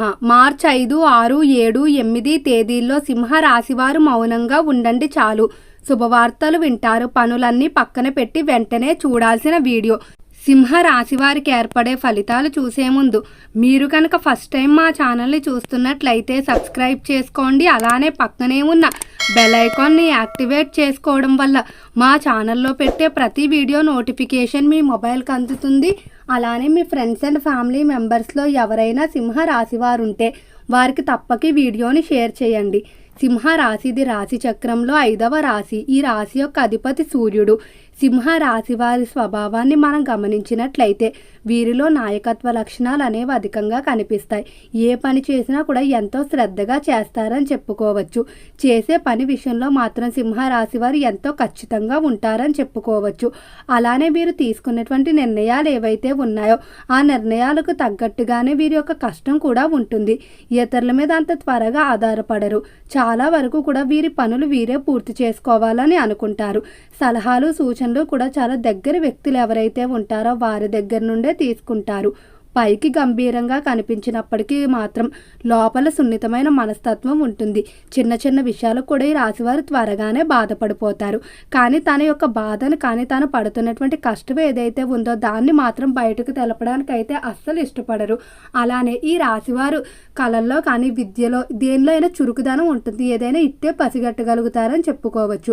March మార్చి ఐదు ఆరు ఏడు ఎనిమిది తేదీల్లో సింహరాశివారు మౌనంగా ఉండండి చాలు. శుభవార్తలు వింటారు. పనులన్నీ పక్కన పెట్టి వెంటనే చూడాల్సిన వీడియో. సింహ రాశి వారికి ఏర్పడే ఫలితాలు చూసే ముందు మీరు కనుక ఫస్ట్ టైం మా ఛానల్ని చూస్తున్నట్లయితే సబ్స్క్రైబ్ చేసుకోండి. అలానే పక్కనే ఉన్న బెల్ ఐకాన్ని యాక్టివేట్ చేసుకోవడం వల్ల మా ఛానల్లో పెట్టే ప్రతి వీడియో నోటిఫికేషన్ మీ మొబైల్కి అందుతుంది. అలానే మీ ఫ్రెండ్స్ అండ్ ఫ్యామిలీ మెంబర్స్లో ఎవరైనా సింహ రాశి వారు ఉంటే వారికి తప్పక వీడియోని షేర్ చేయండి. సింహ రాశిది రాశి చక్రంలో ఐదవ రాశి. ఈ రాశి యొక్క అధిపతి సూర్యుడు. సింహ రాశి వారి స్వభావాన్ని మనం గమనించినట్లయితే వీరిలో నాయకత్వ లక్షణాలు అనేవి అధికంగా కనిపిస్తాయి. ఏ పని చేసినా కూడా ఎంతో శ్రద్ధగా చేస్తారని చెప్పుకోవచ్చు. చేసే పని విషయంలో మాత్రం సింహ రాశి వారు ఎంతో ఖచ్చితంగా ఉంటారని చెప్పుకోవచ్చు. అలానే వీరు తీసుకున్నటువంటి నిర్ణయాలు ఏవైతే ఉన్నాయో ఆ నిర్ణయాలకు తగ్గట్టుగానే వీరి యొక్క కష్టం కూడా ఉంటుంది. ఇతరుల మీద అంత త్వరగా ఆధారపడరు. చాలా వరకు కూడా వీరి పనులు వీరే పూర్తి చేసుకోవాలని అనుకుంటారు. సలహాలు సూచన సూచనలు కూడా చాలా దగ్గర వ్యక్తులు ఎవరైతే ఉంటారో వారి దగ్గర నుండే తీసుకుంటారు. పైకి గంభీరంగా కనిపించినప్పటికీ మాత్రం లోపల సున్నితమైన మనస్తత్వం ఉంటుంది. చిన్న చిన్న విషయాలకు కూడా ఈ రాశివారు త్వరగానే బాధపడిపోతారు. కానీ తన యొక్క బాధను కానీ తాను పడుతున్నటువంటి కష్టం ఏదైతే ఉందో దాన్ని మాత్రం బయటకు తెలపడానికి అయితే అస్సలు ఇష్టపడరు. అలానే ఈ రాశివారు కళల్లో కానీ విద్యలో దేనిలో అయినా చురుకుదనం ఉంటుంది. ఏదైనా ఇట్టే పసిగట్టగలుగుతారని చెప్పుకోవచ్చు.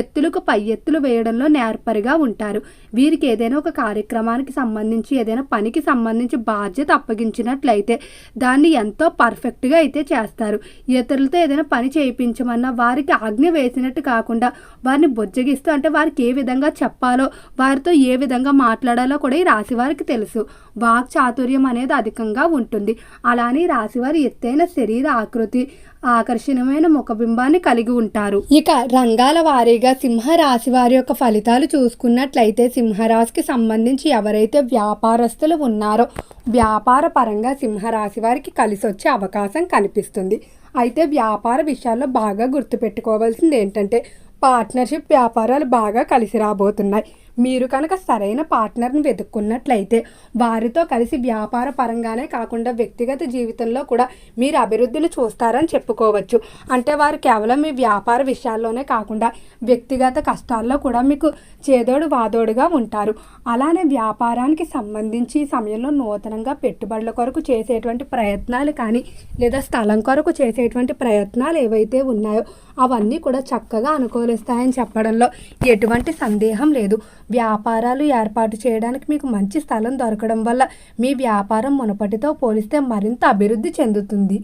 ఎత్తులకు పై ఎత్తులు వేయడంలో నేర్పరిగా ఉంటారు. వీరికి ఏదైనా ఒక కార్యక్రమానికి సంబంధించి ఏదైనా పనికి సంబంధించి బాధ్యత అప్పగించినట్లయితే దాన్ని ఎంతో పర్ఫెక్ట్గా అయితే చేస్తారు. ఇతరులతో ఏదైనా పని చేయించమన్నా వారికి ఆజ్ఞ వేసినట్టు కాకుండా వారిని బుజ్జగిస్తూ అంటే వారికి ఏ విధంగా చెప్పాలో వారితో ఏ విధంగా మాట్లాడాలో కూడా ఈ రాశి వారికి తెలుసు. వాక్ చాతుర్యం అనేది అధికంగా ఉంటుంది. అలానే రాశివారి ఎత్తైన శరీర ఆకృతి ఆకర్షణీయమైన ముఖబింబాన్ని కలిగి ఉంటారు. ఇక రంగాల వారీగా సింహరాశి వారి యొక్క ఫలితాలు చూసుకున్నట్లయితే సింహరాశికి సంబంధించి ఎవరైతే వ్యాపారస్తులు ఉన్నారో వ్యాపార పరంగా సింహరాశి వారికి కలిసి వచ్చే అవకాశం కనిపిస్తుంది. అయితే వ్యాపార విషయాల్లో బాగా గుర్తుపెట్టుకోవాల్సింది ఏంటంటే పార్ట్నర్షిప్ వ్యాపారాలు బాగా కలిసి రాబోతున్నాయి. మీరు కనుక సరైన పార్ట్నర్ని వెతుక్కున్నట్లయితే వారితో కలిసి వ్యాపార పరంగానే కాకుండా వ్యక్తిగత జీవితంలో కూడా మీరు అభివృద్ధిని చూస్తారని చెప్పుకోవచ్చు. అంటే వారు కేవలం మీ వ్యాపార విషయాల్లోనే కాకుండా వ్యక్తిగత కష్టాల్లో కూడా మీకు చేదోడు వాదోడుగా ఉంటారు. అలానే వ్యాపారానికి సంబంధించి సమయంలో నూతనంగా పెట్టుబడుల కొరకు చేసేటువంటి ప్రయత్నాలు కానీ లేదా స్థలం కొరకు చేసేటువంటి ప్రయత్నాలు ఏవైతే ఉన్నాయో అవన్నీ కూడా చక్కగా అనుకూలిస్తాయని చెప్పడంలో ఎటువంటి సందేహం లేదు. వ్యాపారాలు ఏర్పాటు చేయడానికి మీకు మంచి స్థలం దొరకడం వల్ల మీ వ్యాపారం మునపటితో పోలిస్తే మరింత అభివృద్ధి చెందుతుంది.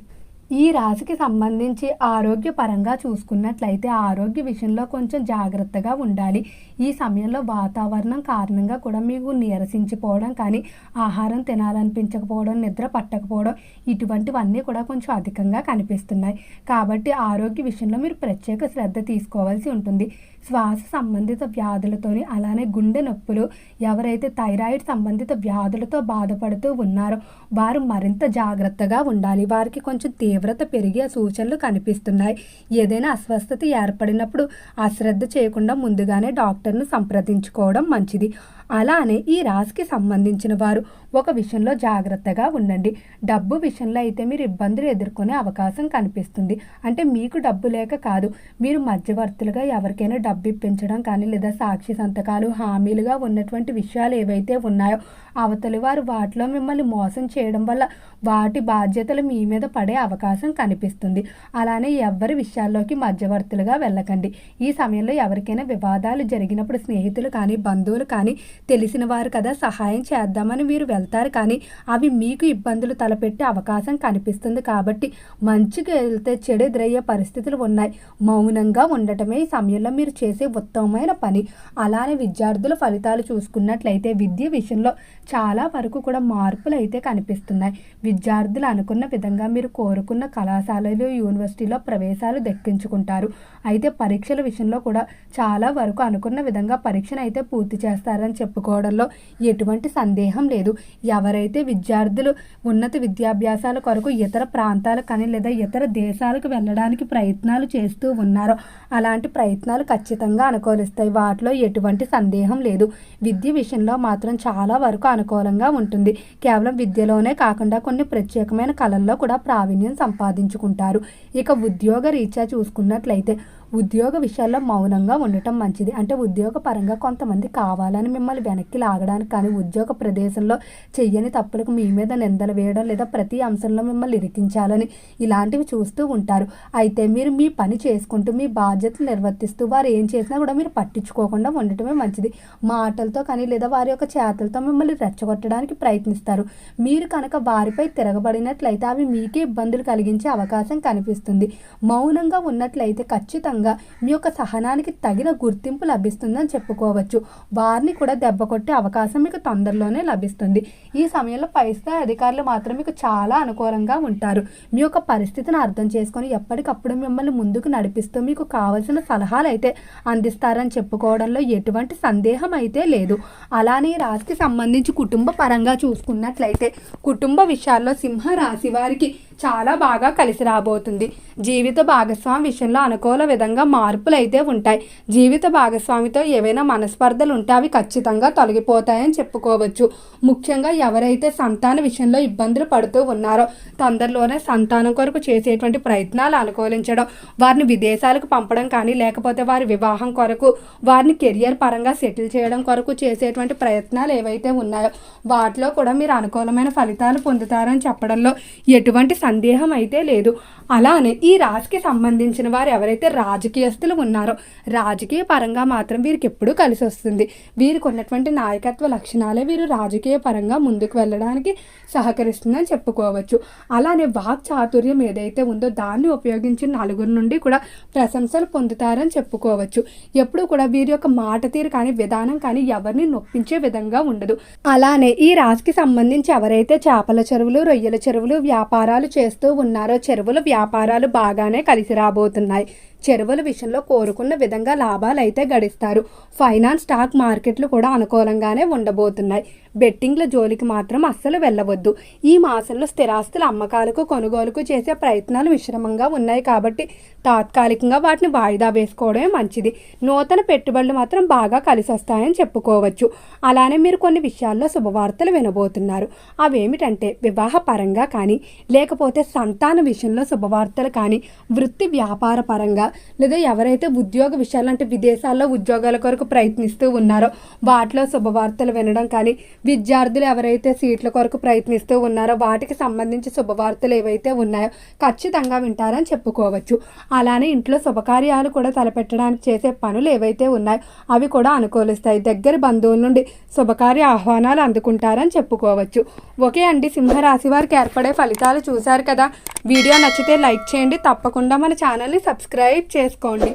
ఈ రాశికి సంబంధించి ఆరోగ్యపరంగా చూసుకున్నట్లయితే ఆరోగ్య విషయంలో కొంచెం జాగ్రత్తగా ఉండాలి. ఈ సమయంలో వాతావరణం కారణంగా కూడా మీకు నీరసించిపోవడం కానీ ఆహారం తినాలనిపించకపోవడం నిద్ర పట్టకపోవడం ఇటువంటివన్నీ కూడా కొంచెం అధికంగా కనిపిస్తున్నాయి. కాబట్టి ఆరోగ్య విషయంలో మీరు ప్రత్యేక శ్రద్ధ తీసుకోవాల్సి ఉంటుంది. శ్వాస సంబంధిత వ్యాధులతోని అలానే గుండె నొప్పులు ఎవరైతే థైరాయిడ్ సంబంధిత వ్యాధులతో బాధపడుతూ ఉన్నారో వారు మరింత జాగ్రత్తగా ఉండాలి. వారికి కొంచెం తీవ్రత పెరిగే సూచనలు కనిపిస్తున్నాయి. ఏదైనా అస్వస్థత ఏర్పడినప్పుడు అశ్రద్ధ చేయకుండా ముందుగానే డాక్టర్ను సంప్రదించుకోవడం మంచిది. అలానే ఈ రాశికి సంబంధించిన వారు ఒక విషయంలో జాగ్రత్తగా ఉండండి. డబ్బు విషయంలో అయితే మీరు ఇబ్బందులు ఎదుర్కొనే అవకాశం కనిపిస్తుంది. అంటే మీకు డబ్బు లేక కాదు మీరు మధ్యవర్తులుగా ఎవరికైనా డబ్బు ఇప్పించడం కానీ లేదా సాక్షి సంతకాలు హామీలుగా ఉన్నటువంటి విషయాలు ఏవైతే ఉన్నాయో అవతలి వారు వాటిలో మిమ్మల్ని మోసం చేయడం వల్ల వాటి బాధ్యతలు మీ మీద పడే అవకాశం కనిపిస్తుంది. అలానే ఎవరి విషయాల్లోకి మధ్యవర్తులుగా వెళ్ళకండి. ఈ సమయంలో ఎవరికైనా వివాదాలు జరిగినప్పుడు స్నేహితులు కానీ బంధువులు కానీ తెలిసిన వారు కదా సహాయం చేద్దామని మీరు వెళ్తారు. కానీ అవి మీకు ఇబ్బందులు తలపెట్టే అవకాశం కనిపిస్తుంది కాబట్టి మంచిగా వెళ్తే చెడు ఎదురయ్యే పరిస్థితులు ఉన్నాయి. మౌనంగా ఉండటమే ఈ సమయంలో మీరు చేసే ఉత్తమమైన పని. అలానే విద్యార్థుల ఫలితాలు చూసుకున్నట్లయితే విద్య విషయంలో చాలా వరకు కూడా మార్పులు అయితే కనిపిస్తున్నాయి. విద్యార్థులు అనుకున్న విధంగా మీరు కోరుకున్న కళాశాలలు యూనివర్సిటీలో ప్రవేశాలు దక్కించుకుంటారు. అయితే పరీక్షల విషయంలో కూడా చాలా వరకు అనుకున్న విధంగా పరీక్షను అయితే పూర్తి చేస్తారని చెప్పి చెప్పుకోవడంలో ఎటువంటి సందేహం లేదు. ఎవరైతే విద్యార్థులు ఉన్నత విద్యాభ్యాసాల కొరకు ఇతర ప్రాంతాలకు కానీ లేదా ఇతర దేశాలకు వెళ్ళడానికి ప్రయత్నాలు చేస్తూ ఉన్నారో అలాంటి ప్రయత్నాలు ఖచ్చితంగా అనుకూలిస్తాయి. వాటిలో ఎటువంటి సందేహం లేదు. విద్య విషయంలో మాత్రం చాలా వరకు అనుకూలంగా ఉంటుంది. కేవలం విద్యలోనే కాకుండా కొన్ని ప్రత్యేకమైన కళల్లో కూడా ప్రావీణ్యం సంపాదించుకుంటారు. ఇక ఉద్యోగ రీత్యా చూసుకున్నట్లయితే ఉద్యోగ విషయాల్లో మౌనంగా ఉండటం మంచిది. అంటే ఉద్యోగ పరంగా కొంతమంది కావాలని మిమ్మల్ని వెనక్కి లాగడానికి కానీ ఉద్యోగ ప్రదేశంలో చెయ్యని తప్పులకు మీ మీద నిందలు వేయడం లేదా ప్రతి అంశంలో మిమ్మల్ని ఇరికించాలని ఇలాంటివి చూస్తూ ఉంటారు. అయితే మీరు మీ పని చేసుకుంటూ మీ బాధ్యతలు నిర్వర్తిస్తూ వారు ఏం చేసినా కూడా మీరు పట్టించుకోకుండా ఉండటమే మంచిది. మాటలతో కానీ లేదా వారి యొక్క చేతలతో మిమ్మల్ని రెచ్చగొట్టడానికి ప్రయత్నిస్తారు. మీరు కనుక వారిపై తిరగబడినట్లయితే అవి మీకే ఇబ్బందులు కలిగించే అవకాశం కనిపిస్తుంది. మౌనంగా ఉన్నట్లయితే ఖచ్చితంగా మీ యొక్క సహనానికి తగిన గుర్తింపు లభిస్తుందని చెప్పుకోవచ్చు. వారిని కూడా దెబ్బ కొట్టే అవకాశం మీకు తొందరలోనే లభిస్తుంది. ఈ సమయంలో పై స్థాయి అధికారులు మాత్రం మీకు చాలా అనుకూలంగా ఉంటారు. మీ యొక్క పరిస్థితిని అర్థం చేసుకొని ఎప్పటికప్పుడు మిమ్మల్ని ముందుకు నడిపిస్తూ మీకు కావలసిన సలహాలు అయితే అందిస్తారని చెప్పుకోవడంలో ఎటువంటి సందేహం అయితే లేదు. అలానే రాశికి సంబంధించి కుటుంబ పరంగా చూసుకున్నట్లయితే కుటుంబ విషయాల్లో సింహ రాశి వారికి చాలా బాగా కలిసి రాబోతుంది. జీవిత భాగస్వామి విషయంలో అనుకూల విధంగా మార్పులు అయితే ఉంటాయి. జీవిత భాగస్వామితో ఏవైనా మనస్పర్ధలు ఉంటే అవి ఖచ్చితంగా తొలగిపోతాయని చెప్పుకోవచ్చు. ముఖ్యంగా ఎవరైతే సంతాన విషయంలో ఇబ్బందులు పడుతూ ఉన్నారో తొందరలోనే సంతానం కొరకు చేసేటువంటి ప్రయత్నాలు అనుకూలించడం వారిని విదేశాలకు పంపడం కానీ లేకపోతే వారి వివాహం కొరకు వారిని కెరియర్ పరంగా సెటిల్ చేయడం కొరకు చేసేటువంటి ప్రయత్నాలు ఏవైతే ఉన్నాయో వాటిలో కూడా మీరు అనుకూలమైన ఫలితాలు పొందుతారని చెప్పడంలో ఎటువంటి సందేహం అయితే లేదు. అలానే ఈ రాశికి సంబంధించిన వారు ఎవరైతే రాజకీయస్తులు ఉన్నారో రాజకీయ పరంగా మాత్రం వీరికి ఎప్పుడూ కలిసి వస్తుంది. వీరికి ఉన్నటువంటి నాయకత్వ లక్షణాలే వీరు రాజకీయ పరంగా ముందుకు వెళ్ళడానికి సహకరిస్తుందని చెప్పుకోవచ్చు. అలానే వాక్ చాతుర్యం ఏదైతే ఉందో దాన్ని ఉపయోగించి నలుగురు నుండి కూడా ప్రశంసలు పొందుతారని చెప్పుకోవచ్చు. ఎప్పుడు కూడా వీరి యొక్క మాట తీరు కానీ విధానం కానీ ఎవరిని నొప్పించే విధంగా ఉండదు. అలానే ఈ రాశికి సంబంధించి ఎవరైతే చేపల చెరువులు రొయ్యల చెరువులు వ్యాపారాలు చేస్తూ ఉన్నారో చెరువుల వ్యాపారాలు బాగానే కలిసి రాబోతున్నాయి. చెరువుల విషయంలో కోరుకున్న విధంగా లాభాలు అయితే గడిస్తారు. ఫైనాన్స్ స్టాక్ మార్కెట్లు కూడా అనుకూలంగానే ఉండబోతున్నాయి. బెట్టింగ్ల జోలికి మాత్రం అస్సలు వెళ్ళవద్దు. ఈ మాసంలో స్థిరాస్తుల అమ్మకాలకు కొనుగోలుకు చేసే ప్రయత్నాలు మిశ్రమంగా ఉన్నాయి కాబట్టి తాత్కాలికంగా వాటిని వాయిదా వేసుకోవడమే మంచిది. నూతన పెట్టుబడులు మాత్రం బాగా కలిసి వస్తాయని చెప్పుకోవచ్చు. అలానే మీరు కొన్ని విషయాల్లో శుభవార్తలు వినబోతున్నారు. అవేమిటంటే వివాహ పరంగా కానీ లేకపోతే సంతాన విషయంలో శుభవార్తలు కానీ వృత్తి వ్యాపార పరంగా లేదా ఎవరైతే ఉద్యోగ విషయాలు అంటే విదేశాల్లో ఉద్యోగాల కొరకు ప్రయత్నిస్తూ ఉన్నారో వాటిలో శుభవార్తలు వినడం కానీ విద్యార్థులు ఎవరైతే సీట్ల కొరకు ప్రయత్నిస్తూ ఉన్నారో వాటికి సంబంధించి శుభవార్తలు ఏవైతే ఉన్నాయో ఖచ్చితంగా వింటారని చెప్పుకోవచ్చు. అలానే ఇంట్లో శుభకార్యాలు కూడా తలపెట్టడానికి చేసే పనులు ఏవైతే ఉన్నాయో అవి కూడా అనుకూలిస్తాయి. దగ్గర బంధువుల నుండి శుభకార్య ఆహ్వానాలు అందుకుంటారని చెప్పుకోవచ్చు. ఓకే అండి. సింహరాశి వారికి ఏర్పడే ఫలితాలు చూశారు కదా? వీడియో నచ్చితే లైక్ చేయండి. తప్పకుండా మన ఛానల్ని సబ్స్క్రైబ్ సబ్స్క్రైబ్ చేసుకోండి.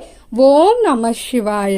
ఓం నమ శివాయ.